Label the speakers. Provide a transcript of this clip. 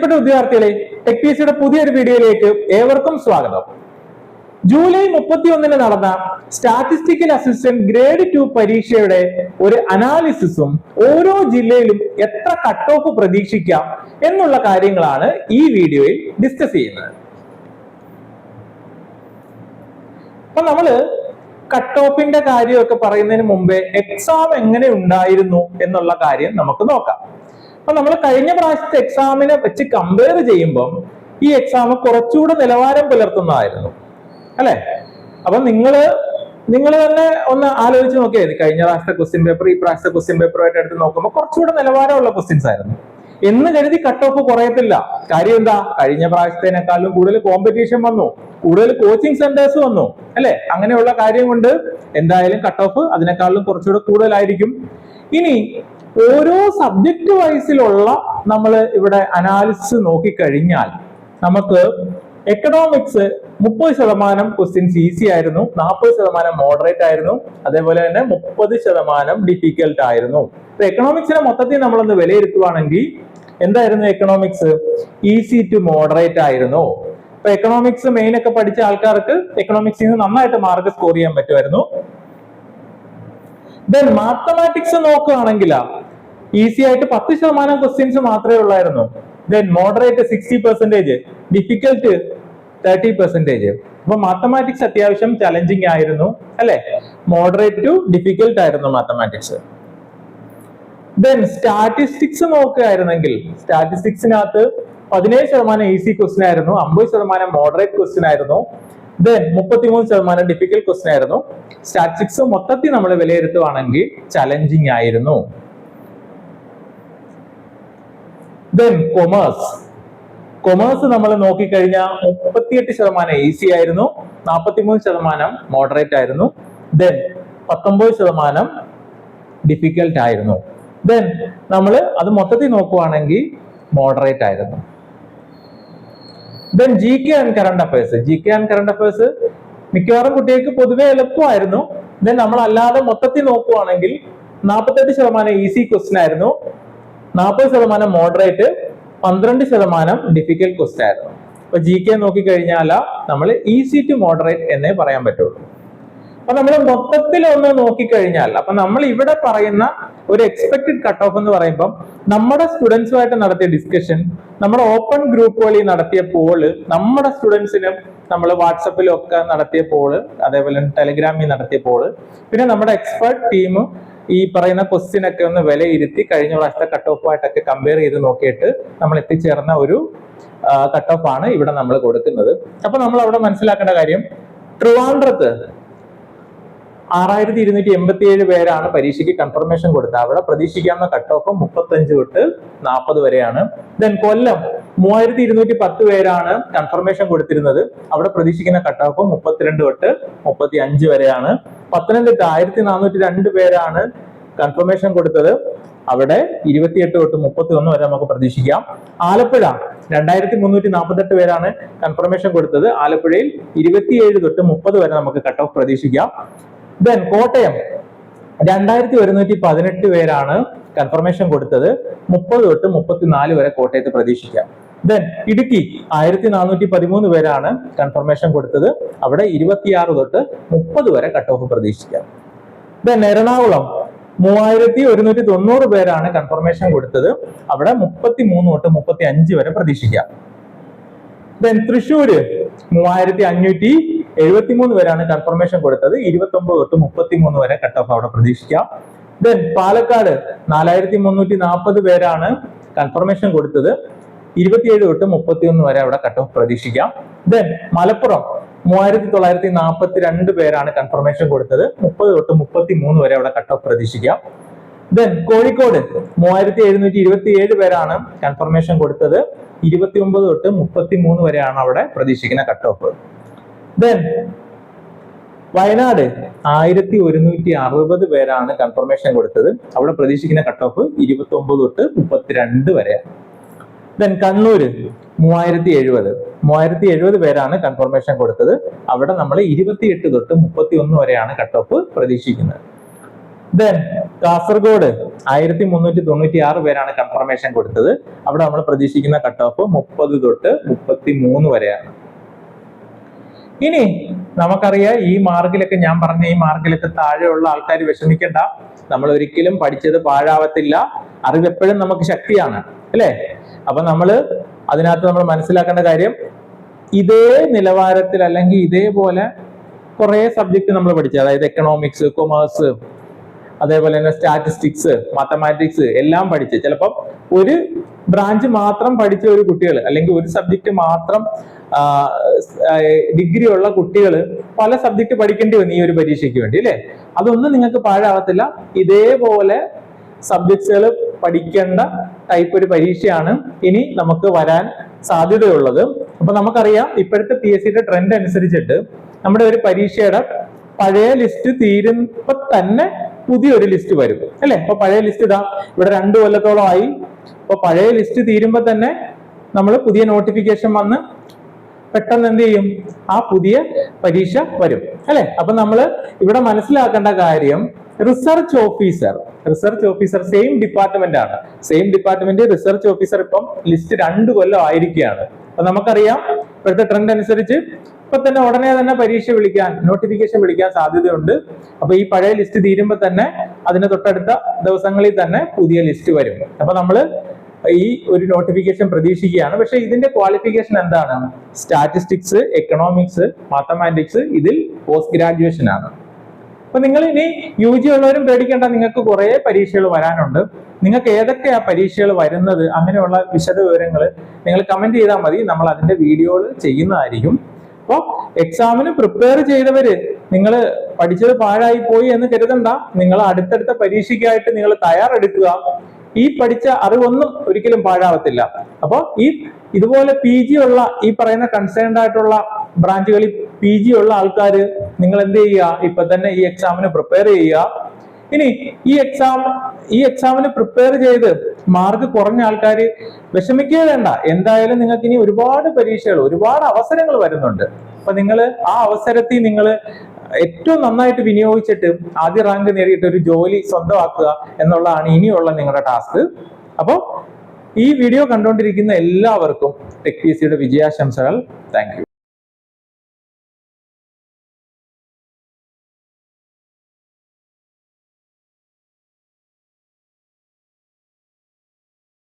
Speaker 1: പ്രിയപ്പെട്ട വിദ്യാർത്ഥികളെ tech P സിയുടെ പുതിയൊരു വീഡിയോയിലേക്ക് ഏവർക്കും സ്വാഗതം. ജൂലൈ മുപ്പത്തിയൊന്നിന് നടന്ന സ്റ്റാറ്റിസ്റ്റിക്കൽ അസിസ്റ്റന്റ് ഗ്രേഡ് ടു പരീക്ഷയുടെ ഒരു അനാലിസിസും ഓരോ ജില്ലയിലും എത്ര കട്ട് ഓഫ് പ്രതീക്ഷിക്കാം എന്നുള്ള കാര്യങ്ങളാണ് ഈ വീഡിയോയിൽ ഡിസ്കസ് ചെയ്യുന്നത്. അപ്പൊ നമ്മൾ കട്ട് ഓഫിന്റെ കാര്യമൊക്കെ പറയുന്നതിന് മുമ്പേ എക്സാം എങ്ങനെ ഉണ്ടായിരുന്നു എന്നുള്ള കാര്യം നമുക്ക് നോക്കാം. അപ്പൊ നമ്മൾ കഴിഞ്ഞ പ്രാവശ്യത്തെ എക്സാമിനെ വെച്ച് കമ്പയർ ചെയ്യുമ്പം ഈ എക്സാം കുറച്ചുകൂടെ നിലവാരം പുലർത്തുന്നതായിരുന്നു. അല്ലെ? അപ്പൊ നിങ്ങൾ നിങ്ങൾ തന്നെ ഒന്ന് ആലോചിച്ച് നോക്കിയത് കഴിഞ്ഞ പ്രാവശ്യത്തെ ക്വസ്റ്റ്യൻ പേപ്പർ ഈ പ്രാവശ്യത്തെ ക്വസ്റ്റ്യൻ പേപ്പറുമായിട്ട് എടുത്ത് നോക്കുമ്പോൾ കുറച്ചുകൂടെ നിലവാരമുള്ള ക്വസ്റ്റ്യൻസ് ആയിരുന്നു. എന്ന് കരുതി കട്ട് ഓഫ് കുറയത്തില്ല. കാര്യം എന്താ? കഴിഞ്ഞ പ്രാവശ്യത്തേനേക്കാളും കൂടുതൽ കോമ്പറ്റീഷൻ വന്നു. കൂടുതൽ കോച്ചിങ് സെന്റേഴ്സ് വന്നു. അല്ലെ? അങ്ങനെയുള്ള കാര്യം കൊണ്ട് എന്തായാലും കട്ട് ഓഫ് അതിനേക്കാളും കുറച്ചുകൂടെ കൂടുതലായിരിക്കും. ഇനി ഓരോ സബ്ജക്ട് വൈസിലുള്ള നമ്മൾ ഇവിടെ അനാലിസിസ് നോക്കിക്കഴിഞ്ഞാൽ നമുക്ക് എക്കണോമിക്സ് മുപ്പത് ശതമാനം ക്വസ്റ്റ്യൻസ് ഈസി ആയിരുന്നു നാൽപ്പത് ശതമാനം മോഡറേറ്റ് ആയിരുന്നു അതേപോലെ തന്നെ മുപ്പത് ശതമാനം ഡിഫിക്കൽട്ട് ആയിരുന്നു. അപ്പൊ എക്കണോമിക്സിനെ മൊത്തത്തിൽ നമ്മളൊന്ന് വിലയിരുത്തുവാണെങ്കിൽ എന്തായിരുന്നു എക്കണോമിക്സ് ഈസി ടു മോഡറേറ്റ് ആയിരുന്നു. ഇപ്പൊ എക്കണോമിക്സ് മെയിൻ ഒക്കെ പഠിച്ച ആൾക്കാർക്ക് എക്കണോമിക്സിൽ നിന്ന് നന്നായിട്ട് മാർക്ക് സ്കോർ ചെയ്യാൻ പറ്റുമായിരുന്നു. ദെൻ മാത്തമാറ്റിക്സ് നോക്കുകയാണെങ്കിൽ ഈസി ആയിട്ട് പത്ത് ശതമാനം ക്വസ്റ്റ്യൻസ് മാത്രമേ ഉള്ളായിരുന്നു. Then moderate sixty percentage difficult thirty percentage അപ്പൊ മാത്തമാറ്റിക്സ് അത്യാവശ്യം ചലഞ്ചിങ് ആയിരുന്നു അല്ലെ? മോഡറേറ്റ് ടു ഡിഫിക്കൽട്ട് ആയിരുന്നു മാത്തമാറ്റിക്സ് ദെൻ സ്റ്റാറ്റിസ്റ്റിക്സ് നോക്കുകയായിരുന്നെങ്കിൽ സ്റ്റാറ്റിസ്റ്റിക്സിനകത്ത് പതിനേഴ് ശതമാനം ഈസി ക്വസ്റ്റ്യൻ ആയിരുന്നു അമ്പത് ശതമാനം മോഡറേറ്റ് ക്വസ്റ്റ്യൻ ആയിരുന്നു ദെൻ മുപ്പത്തിമൂന്ന് ശതമാനം ഡിഫിക്കൽട്ട് ക്വസ്റ്റ്യൻ ആയിരുന്നു. സ്റ്റാറ്റിസ്റ്റിക്സ് മൊത്തത്തിൽ നമ്മൾ വിലയിരുത്തുവാണെങ്കിൽ ചലഞ്ചിങ് ആയിരുന്നു. ദെൻ കൊമേഴ്സ് കൊമേഴ്സ് നമ്മൾ നോക്കിക്കഴിഞ്ഞാൽ മുപ്പത്തിയെട്ട് ശതമാനം ഈസി ആയിരുന്നു. നാൽപ്പത്തിമൂന്ന് ശതമാനം മോഡറേറ്റ് ആയിരുന്നു. ദെൻ പത്തൊമ്പത് ശതമാനം ഡിഫിക്കൽട്ട് ആയിരുന്നു. ദെൻ നമ്മൾ അത് മൊത്തത്തിൽ നോക്കുവാണെങ്കിൽ മോഡറേറ്റ് ആയിരുന്നു. Then G K and current affairs G K and current affairs മിക്കവാറും കുട്ടികൾക്ക് പൊതുവെ എളുപ്പമായിരുന്നു. ദെൻ നമ്മൾ അല്ലാതെ മൊത്തത്തിൽ നോക്കുവാണെങ്കിൽ നാൽപ്പത്തെട്ട് ശതമാനം ഈസി ക്വസ്റ്റ്യൻ ആയിരുന്നു. നാൽപ്പത് ശതമാനം മോഡറേറ്റ് പന്ത്രണ്ട് ശതമാനം ഡിഫിക്കൽട്ട് ക്വസ്റ്റൻ ആയിരുന്നു. അപ്പൊ ജി കെ നോക്കിക്കഴിഞ്ഞാൽ നമ്മൾ ഈസി ടു മോഡറേറ്റ് എന്നേ പറയാൻ പറ്റുള്ളൂ. അപ്പൊ നമ്മൾ മൊത്തത്തിൽ ഒന്ന് നോക്കിക്കഴിഞ്ഞാൽ അപ്പൊ നമ്മൾ ഇവിടെ പറയുന്ന ഒരു എക്സ്പെക്ടഡ് കട്ട് ഓഫ് എന്ന് പറയുമ്പോൾ നമ്മുടെ സ്റ്റുഡൻസുമായിട്ട് നടത്തിയ ഡിസ്കഷൻ നമ്മുടെ ഓപ്പൺ ഗ്രൂപ്പ് വഴി നടത്തിയ പോൾ നമ്മുടെ സ്റ്റുഡൻസിനും നമ്മൾ വാട്സപ്പിലും ഒക്കെ നടത്തിയ പോൾ അതേപോലെ ടെലിഗ്രാമിൽ നടത്തിയ പോൾ പിന്നെ നമ്മുടെ എക്സ്പെർട്ട് ടീം ഈ പറയുന്ന ക്വസ്റ്റ്യൻ ഒക്കെ ഒന്ന് വിലയിരുത്തി കഴിഞ്ഞ പ്രാവശ്യത്തെ കട്ട് ഓഫുമായിട്ടൊക്കെ കമ്പയർ ചെയ്ത് നോക്കിയിട്ട് നമ്മൾ എത്തിച്ചേർന്ന ഒരു കട്ട് ഓഫ് ആണ് ഇവിടെ നമ്മൾ കൊടുക്കുന്നത്. അപ്പൊ നമ്മൾ അവിടെ മനസ്സിലാക്കേണ്ട കാര്യം ട്രിവാൻഡ്രത്ത് ആറായിരത്തി ഇരുന്നൂറ്റി എൺപത്തി ഏഴ് പേരാണ് പരീക്ഷയ്ക്ക് കൺഫർമേഷൻ കൊടുത്തത്. അവിടെ പ്രതീക്ഷിക്കാവുന്ന കട്ട് ഓഫ് മുപ്പത്തഞ്ച് തൊട്ട് നാൽപ്പത് വരെയാണ്. ദെൻ കൊല്ലം മൂവായിരത്തി ഇരുന്നൂറ്റി പത്ത് പേരാണ് കൺഫർമേഷൻ കൊടുത്തിരുന്നത്. അവിടെ പ്രതീക്ഷിക്കുന്ന കട്ട് ഓഫ് മുപ്പത്തിരണ്ട് തൊട്ട് മുപ്പത്തി അഞ്ച് വരെയാണ്. പത്തനംതിട്ട ആയിരത്തി നാനൂറ്റി രണ്ട് പേരാണ് കൺഫർമേഷൻ കൊടുത്തത്. അവിടെ ഇരുപത്തിയെട്ട് തൊട്ട് മുപ്പത്തി ഒന്ന് വരെ നമുക്ക് പ്രതീക്ഷിക്കാം. ആലപ്പുഴ രണ്ടായിരത്തി മുന്നൂറ്റി നാൽപ്പത്തെട്ട് പേരാണ് കൺഫർമേഷൻ കൊടുത്തത്. ആലപ്പുഴയിൽ ഇരുപത്തിയേഴ് തൊട്ട് മുപ്പത് വരെ നമുക്ക് കട്ട് ഓഫ് പ്രതീക്ഷിക്കാം. ദെൻ കോട്ടയം. രണ്ടായിരത്തി ഒരുന്നൂറ്റി പതിനെട്ട് പേരാണ് കൺഫർമേഷൻ കൊടുത്തത്. മുപ്പത് തൊട്ട് മുപ്പത്തിനാല് വരെ കോട്ടയത്ത് പ്രതീക്ഷിക്കാം. ദെൻ ഇടുക്കി ആയിരത്തി നാനൂറ്റി പതിമൂന്ന് പേരാണ് കൺഫർമേഷൻ കൊടുത്തത്. അവിടെ ഇരുപത്തിയാറ് തൊട്ട് മുപ്പത് വരെ കട്ട് ഓഫ് പ്രതീക്ഷിക്കാം. ദെൻ എറണാകുളം മൂവായിരത്തി ഒരുന്നൂറ്റി തൊണ്ണൂറ് പേരാണ് കൺഫർമേഷൻ കൊടുത്തത്. അവിടെ മുപ്പത്തി മൂന്ന് തൊട്ട് മുപ്പത്തി അഞ്ച് വരെ പ്രതീക്ഷിക്കാം. ദെൻ തൃശ്ശൂര് മൂവായിരത്തി അഞ്ഞൂറ്റി എഴുപത്തി മൂന്ന് പേരാണ് കൺഫർമേഷൻ കൊടുത്തത്. ഇരുപത്തി ഒമ്പത് തൊട്ട് മുപ്പത്തി മൂന്ന് വരെ കട്ട് ഓഫ് അവിടെ പ്രതീക്ഷിക്കാം. ദെൻ പാലക്കാട് നാലായിരത്തി മുന്നൂറ്റി നാൽപ്പത് പേരാണ് കൺഫർമേഷൻ കൊടുത്തത്. ഇരുപത്തിയേഴ് തൊട്ട് മുപ്പത്തി ഒന്ന് വരെ അവിടെ കട്ട് ഓഫ് പ്രതീക്ഷിക്കാം. ദെൻ മലപ്പുറം മൂവായിരത്തി തൊള്ളായിരത്തി നാൽപ്പത്തി രണ്ട് പേരാണ് കൺഫർമേഷൻ കൊടുത്തത്. മുപ്പത് തൊട്ട് മുപ്പത്തി മൂന്ന് വരെ അവിടെ കട്ട് ഓഫ് പ്രതീക്ഷിക്കാം. ദെൻ കോഴിക്കോട് മൂവായിരത്തി എഴുന്നൂറ്റി ഇരുപത്തി ഏഴ് പേരാണ് കൺഫർമേഷൻ കൊടുത്തത്. ഇരുപത്തി ഒമ്പത് തൊട്ട് മുപ്പത്തി മൂന്ന് വരെയാണ് അവിടെ പ്രതീക്ഷിക്കുന്ന കട്ട് ഓഫ് ദെൻ വയനാട്. ആയിരത്തി ഒരുന്നൂറ്റി അറുപത് പേരാണ് കൺഫർമേഷൻ കൊടുത്തത്. അവിടെ പ്രതീക്ഷിക്കുന്ന കട്ട് ഓഫ് ഇരുപത്തി ഒമ്പത് തൊട്ട് മുപ്പത്തിരണ്ട് വരെയാണ്. ദെൻ കണ്ണൂര് മൂവായിരത്തി എഴുപത്. മൂവായിരത്തി എഴുപത് പേരാണ് കൺഫർമേഷൻ കൊടുത്തത്. അവിടെ നമ്മൾ ഇരുപത്തിയെട്ട് തൊട്ട് മുപ്പത്തി ഒന്ന് വരെയാണ് കട്ട് ഓഫ് പ്രതീക്ഷിക്കുന്നത്. ദെൻ കാസർഗോഡ് ആയിരത്തി മുന്നൂറ്റി തൊണ്ണൂറ്റി ആറ് പേരാണ് കൺഫർമേഷൻ കൊടുത്തത്. അവിടെ നമ്മൾ പ്രതീക്ഷിക്കുന്ന കട്ട് ഓഫ് മുപ്പത് തൊട്ട് മുപ്പത്തി മൂന്ന് വരെയാണ്. ഇനി നമുക്കറിയാം ഈ മാർഗിലൊക്കെ ഞാൻ പറഞ്ഞ ഈ മാർഗിലൊക്കെ താഴെയുള്ള ആൾക്കാർ വിഷമിക്കണ്ട. നമ്മൾ ഒരിക്കലും പഠിച്ചത് പാഴാവത്തില്ല. അറിവ് എപ്പോഴും നമുക്ക് ശക്തിയാണ്. അല്ലേ? അപ്പൊ നമ്മൾ അതിനകത്ത് നമ്മൾ മനസ്സിലാക്കേണ്ട കാര്യം ഇതേ നിലവാരത്തിൽ അല്ലെങ്കിൽ ഇതേപോലെ കുറെ സബ്ജക്ട് നമ്മൾ പഠിച്ചു. അതായത് എക്കണോമിക്സ് കൊമേഴ്സ് അതേപോലെ തന്നെ സ്റ്റാറ്റിസ്റ്റിക്സ് മാത്തമാറ്റിക്സ് എല്ലാം പഠിച്ച്. ചിലപ്പം ഒരു ബ്രാഞ്ച് മാത്രം പഠിച്ച ഒരു കുട്ടികൾ അല്ലെങ്കിൽ ഒരു സബ്ജക്ട് മാത്രം ഡിഗ്രി ഉള്ള കുട്ടികൾ പല സബ്ജക്ട് പഠിക്കേണ്ടി വന്നു ഈ ഒരു പരീക്ഷയ്ക്ക് വേണ്ടി അല്ലേ? അതൊന്നും നിങ്ങൾക്ക് പാഴാവത്തില്ല. ഇതേപോലെ സബ്ജക്ട്സുകൾ പഠിക്കേണ്ട ടൈപ്പ് ഒരു പരീക്ഷയാണ് ഇനി നമുക്ക് വരാൻ സാധ്യതയുള്ളത്. അപ്പൊ നമുക്കറിയാം ഇപ്പോഴത്തെ പി എസ് സിയുടെ ട്രെൻഡ് അനുസരിച്ചിട്ട് നമ്മുടെ ഒരു പരീക്ഷയുടെ പഴയ ലിസ്റ്റ് തീരുമ്പോ തന്നെ പുതിയൊരു ലിസ്റ്റ് വരും അല്ലെ? അപ്പൊ പഴയ ലിസ്റ്റ് ഇതാ ഇവിടെ രണ്ടു കൊല്ലത്തോളം ആയി അപ്പൊ പഴയ ലിസ്റ്റ് തീരുമ്പോ തന്നെ നമ്മൾ പുതിയ നോട്ടിഫിക്കേഷൻ വന്ന് പെട്ടെന്ന് എന്ത് ചെയ്യും? ആ പുതിയ പരീക്ഷ വരും. അല്ലെ? അപ്പൊ നമ്മൾ ഇവിടെ മനസ്സിലാക്കേണ്ട കാര്യം research officer research officer same department ആണ്. സെയിം ഡിപ്പാർട്ട്മെന്റ് റിസർച്ച് ഓഫീസർ ഇപ്പം ലിസ്റ്റ് രണ്ട് കൊല്ലം ആയിരിക്കുകയാണ്. അപ്പൊ നമുക്കറിയാം ഇപ്പോഴത്തെ ട്രെൻഡ് അനുസരിച്ച് ഇപ്പൊ തന്നെ ഉടനെ തന്നെ പരീക്ഷ വിളിക്കാൻ നോട്ടിഫിക്കേഷൻ വിളിക്കാൻ സാധ്യതയുണ്ട്. അപ്പൊ ഈ പഴയ ലിസ്റ്റ് തീരുമ്പോ തന്നെ അതിന് തൊട്ടടുത്ത ദിവസങ്ങളിൽ തന്നെ പുതിയ ലിസ്റ്റ് വരും. അപ്പൊ നമ്മൾ ഈ ഒരു നോട്ടിഫിക്കേഷൻ പ്രതീക്ഷിക്കുകയാണ്. പക്ഷെ ഇതിന്റെ ക്വാളിഫിക്കേഷൻ എന്താണ്? സ്റ്റാറ്റിസ്റ്റിക്സ് എക്കണോമിക്സ് മാത്തമാറ്റിക്സ് ഇതിൽ പോസ്റ്റ് ഗ്രാജുവേഷൻ ആണ്. അപ്പൊ നിങ്ങൾ ഇനി യു ജി ഉള്ളവരും പേടിക്കേണ്ട. നിങ്ങൾക്ക് കുറെ പരീക്ഷകൾ വരാനുണ്ട്. നിങ്ങൾക്ക് ഏതൊക്കെയാ പരീക്ഷകൾ വരുന്നത്? അങ്ങനെയുള്ള വിശദ വിവരങ്ങൾ നിങ്ങൾ കമന്റ് ചെയ്താൽ മതി. നമ്മൾ അതിന്റെ വീഡിയോകൾ ചെയ്യുന്നതായിരിക്കും. അപ്പോൾ എക്സാമിന് പ്രിപ്പയർ ചെയ്തവര് നിങ്ങൾ പഠിച്ചത് പാഴായി പോയി എന്ന് കരുതണ്ട. നിങ്ങൾ അടുത്തടുത്ത പരീക്ഷയ്ക്കായിട്ട് നിങ്ങൾ തയ്യാറെടുക്കുക. ഈ പഠിച്ച അറിവൊന്നും ഒരിക്കലും പാഴാവത്തില്ല. അപ്പോൾ ഈ ഇതുപോലെ പി ജി ഉള്ള ഈ പറയുന്ന കൺസേൺഡ് ആയിട്ടുള്ള ബ്രാഞ്ചുകളിൽ പി ജി ഉള്ള ആൾക്കാർ നിങ്ങൾ എന്ത് ചെയ്യുക? ഇപ്പൊ തന്നെ ഈ എക്സാമിന് പ്രിപ്പയർ ചെയ്യുക. ഇനി ഈ എക്സാം ഈ എക്സാമിന് പ്രിപ്പയർ ചെയ്ത് മാർക്ക് കുറഞ്ഞ ആൾക്കാർ വിഷമിക്കുക വേണ്ട. എന്തായാലും നിങ്ങൾക്ക് ഇനി ഒരുപാട് പരീക്ഷകൾ ഒരുപാട് അവസരങ്ങൾ വരുന്നുണ്ട്. അപ്പൊ നിങ്ങൾ ആ അവസരത്തിൽ നിങ്ങൾ ഏറ്റവും നന്നായിട്ട് വിനിയോഗിച്ചിട്ട് ആദ്യ റാങ്ക് നേടിയിട്ട് ഒരു ജോലി സ്വന്തമാക്കുക എന്നുള്ളതാണ് ഇനിയുള്ള നിങ്ങളുടെ ടാസ്ക് അപ്പോൾ ഈ വീഡിയോ കണ്ടുകൊണ്ടിരിക്കുന്ന എല്ലാവർക്കും ടെക് പി സിയുടെ വിജയാശംസകൾ. താങ്ക്